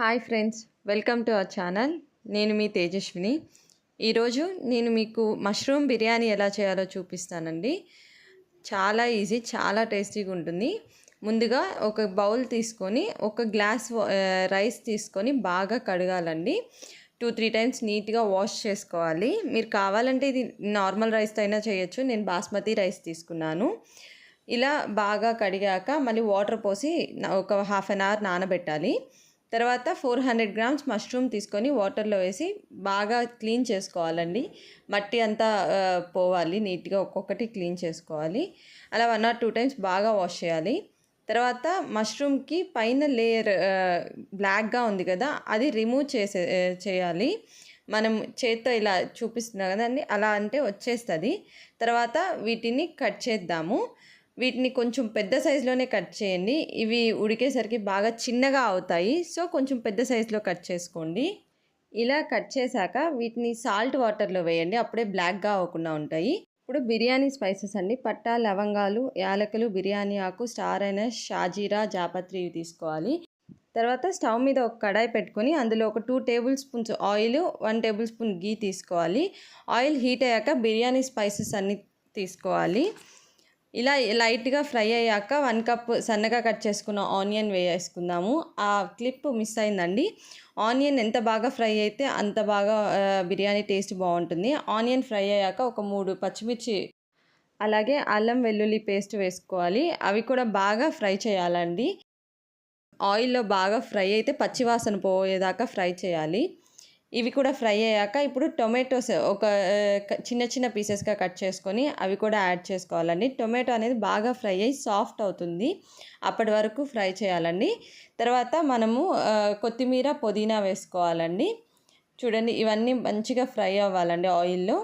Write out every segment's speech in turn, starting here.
Hi friends welcome to our channel. నేను మీ తేజస్విని. ఈరోజు నేను మీకు మష్రూమ్ బిర్యానీ ఎలా చేయాలో చూపిస్తానండి. చాలా ఈజీ చాలా టేస్టీగా ఉంటుంది. ముందుగా ఒక బౌల్ తీసుకొని ఒక గ్లాస్ రైస్ తీసుకొని బాగా కడగాలండి. టూ త్రీ టైమ్స్ నీట్గా వాష్ చేసుకోవాలి. మీరు కావాలంటే ఇది నార్మల్ రైస్తో అయినా చేయొచ్చు. నేను బాస్మతి రైస్ తీసుకున్నాను. ఇలా బాగా కడిగాక మళ్ళీ వాటర్ పోసి ఒక హాఫ్ అన్ అవర్ నానబెట్టాలి. తర్వాత ఫోర్ హండ్రెడ్ గ్రామ్స్ మష్రూమ్ తీసుకొని వాటర్లో వేసి బాగా క్లీన్ చేసుకోవాలండి. మట్టి అంతా పోవాలి. నీట్గా ఒక్కొక్కటి క్లీన్ చేసుకోవాలి. అలా వన్ ఆర్ టూ టైమ్స్ బాగా వాష్ చేయాలి. తర్వాత మష్రూమ్కి పైన లేయర్ బ్లాక్గా ఉంది కదా అది రిమూవ్ చేసే చేయాలి. మనం చేత్తో ఇలా చూపిస్తున్నాం కదండి అలా అంటే వచ్చేస్తుంది. తర్వాత వీటిని కట్ చేద్దాము. వీటిని కొంచెం పెద్ద సైజులోనే కట్ చేయండి. ఇవి ఉడికేసరికి బాగా చిన్నగా అవుతాయి. సో కొంచెం పెద్ద సైజులో కట్ చేసుకోండి. ఇలా కట్ చేశాక వీటిని సాల్ట్ వాటర్లో వేయండి. అప్పుడే బ్లాక్గా అవ్వకుండా ఉంటాయి. ఇప్పుడు బిర్యానీ స్పైసెస్ అండి. పట్టా లవంగాలు యాలకులు బిర్యానీ ఆకు స్టార్ అయిన షాజీరా జాపత్రి ఇవి తీసుకోవాలి. తర్వాత స్టవ్ మీద ఒక కడాయి పెట్టుకొని అందులో ఒక two tablespoons oil one tablespoon ghee తీసుకోవాలి. ఆయిల్ హీట్ అయ్యాక బిర్యానీ స్పైసెస్ అన్నీ తీసుకోవాలి. ఇలా లైట్గా ఫ్రై అయ్యాక వన్ కప్ సన్నగా కట్ చేసుకున్న ఆనియన్ వేసుకుందాము ఆ క్లిప్ మిస్ అయిందండి. ఆనియన్ ఎంత బాగా ఫ్రై అయితే అంత బాగా బిర్యానీ టేస్ట్ బాగుంటుంది. ఆనియన్ ఫ్రై అయ్యాక ఒక మూడు పచ్చిమిర్చి అలాగే అల్లం వెల్లుల్లి పేస్ట్ వేసుకోవాలి. అవి కూడా బాగా ఫ్రై చేయాలండి. ఆయిల్లో బాగా ఫ్రై అయితే పచ్చివాసన పోయేదాకా ఫ్రై చేయాలి. ఇవి కూడా ఫ్రై అయ్యాక ఇప్పుడు టొమాటోస్ ఒక చిన్న చిన్న పీసెస్గా కట్ చేసుకొని అవి కూడా యాడ్ చేసుకోవాలండి. టొమాటో అనేది బాగా ఫ్రై అయ్యి సాఫ్ట్ అవుతుంది. అప్పటి వరకు ఫ్రై చేయాలండి. తర్వాత మనము కొత్తిమీర పుదీనా వేసుకోవాలండి. చూడండి ఇవన్నీ మంచిగా ఫ్రై అవ్వాలండి ఆయిల్లో.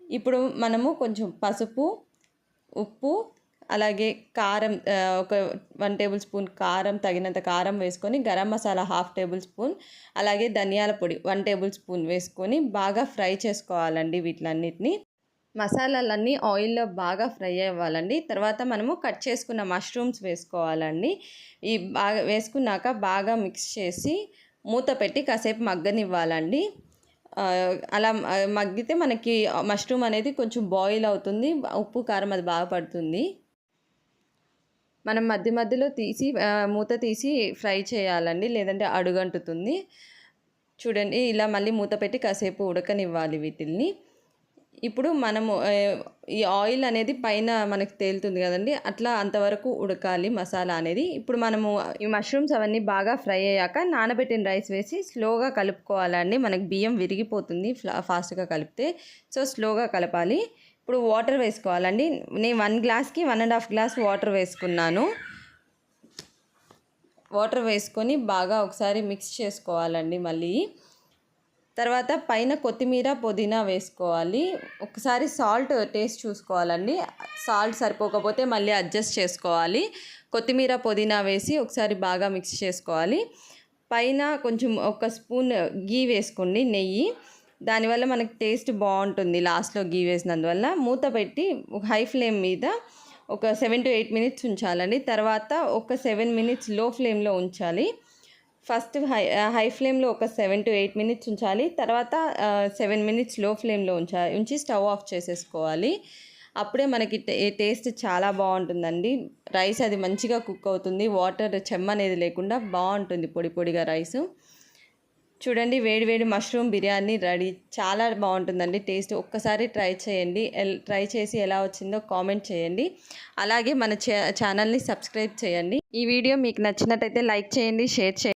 ఇప్పుడు మనము కొంచెం పసుపు ఉప్పు అలాగే కారం ఒక వన్ టేబుల్ స్పూన్ కారం తగినంత కారం వేసుకొని garam masala half table spoon అలాగే ధనియాల పొడి వన్ టేబుల్ స్పూన్ వేసుకొని బాగా ఫ్రై చేసుకోవాలండి వీటిలన్నిటిని. మసాలాలన్నీ ఆయిల్లో బాగా ఫ్రై అవ్వాలండి. తర్వాత మనము కట్ చేసుకున్న మష్రూమ్స్ వేసుకోవాలండి. ఈ బాగా వేసుకున్నాక బాగా మిక్స్ చేసి మూత పెట్టి కాసేపు మగ్గనివ్వాలండి. అలా మగ్గితే మనకి మష్రూమ్ అనేది కొంచెం బాయిల్ అవుతుంది ఉప్పు కారం అది బాగా పడుతుంది. మనం మధ్య మధ్యలో తీసి మూత తీసి ఫ్రై చేయాలండి. లేదంటే అడుగంటుతుంది. చూడండి ఇలా మళ్ళీ మూత పెట్టి కాసేపు ఉడకనివ్వాలి వీటిల్ని. ఇప్పుడు మనము ఈ ఆయిల్ అనేది పైన మనకి తేలుతుంది కదండి. అట్లా అంతవరకు ఉడకాలి మసాలా అనేది. ఇప్పుడు మనము ఈ మష్రూమ్స్ అవన్నీ బాగా ఫ్రై అయ్యాక నానబెట్టిన రైస్ వేసి స్లోగా కలుపుకోవాలండి. మనకి బియ్యం విరిగిపోతుంది ఫ్లా- ఫాస్ట్గా కలిపితే. సో స్లోగా కలపాలి. ఇప్పుడు వాటర్ వేసుకోవాలండి. నేను వన్ గ్లాస్కి one and half glass water వేసుకున్నాను. వాటర్ వేసుకొని బాగా ఒకసారి మిక్స్ చేసుకోవాలండి మళ్ళీ. తర్వాత పైన కొత్తిమీర పుదీనా వేసుకోవాలి. ఒకసారి సాల్ట్ టేస్ట్ చూసుకోవాలండి. సాల్ట్ సరిపోకపోతే మళ్ళీ అడ్జస్ట్ చేసుకోవాలి. కొత్తిమీర పుదీనా వేసి ఒకసారి బాగా మిక్స్ చేసుకోవాలి. పైన కొంచెం ఒక స్పూన్ గీ వేసుకోండి నెయ్యి. దానివల్ల మనకి టేస్ట్ బాగుంటుంది. లాస్ట్లో గీ వేసినందువల్ల మూత పెట్టి హై ఫ్లేమ్ మీద ఒక సెవెన్ టు ఎయిట్ మినిట్స్ ఉంచాలండి. తర్వాత ఒక సెవెన్ మినిట్స్లో ఫ్లేమ్లో ఉంచాలి. ఫస్ట్ హై హై ఫ్లేమ్లో ఒక సెవెన్ టు ఎయిట్ మినిట్స్ ఉంచాలి. తర్వాత సెవెన్ మినిట్స్లో ఫ్లేమ్లో ఉంచాలి ఉంచి స్టవ్ ఆఫ్ చేసేసుకోవాలి. అప్పుడే మనకి టేస్ట్ చాలా బాగుంటుందండి. రైస్ అది మంచిగా కుక్ అవుతుంది. వాటర్ చెమ్మ అనేది లేకుండా బాగుంటుంది పొడి పొడిగా రైస్. చూడండి వేడి వేడి మష్రూమ్ బిర్యానీ రెడీ. చాలా బాగుంటుందండి. టేస్ట్ ఒక్కసారి ట్రై చేయండి. ఎల్- ట్రై చేసి ఎలా వచ్చిందో కామెంట్ చేయండి. అలాగే మన ఛానల్ని సబ్స్క్రైబ్ చేయండి. ఈ వీడియో మీకు నచ్చినట్టయితే లైక్ చేయండి షేర్ చేయండి.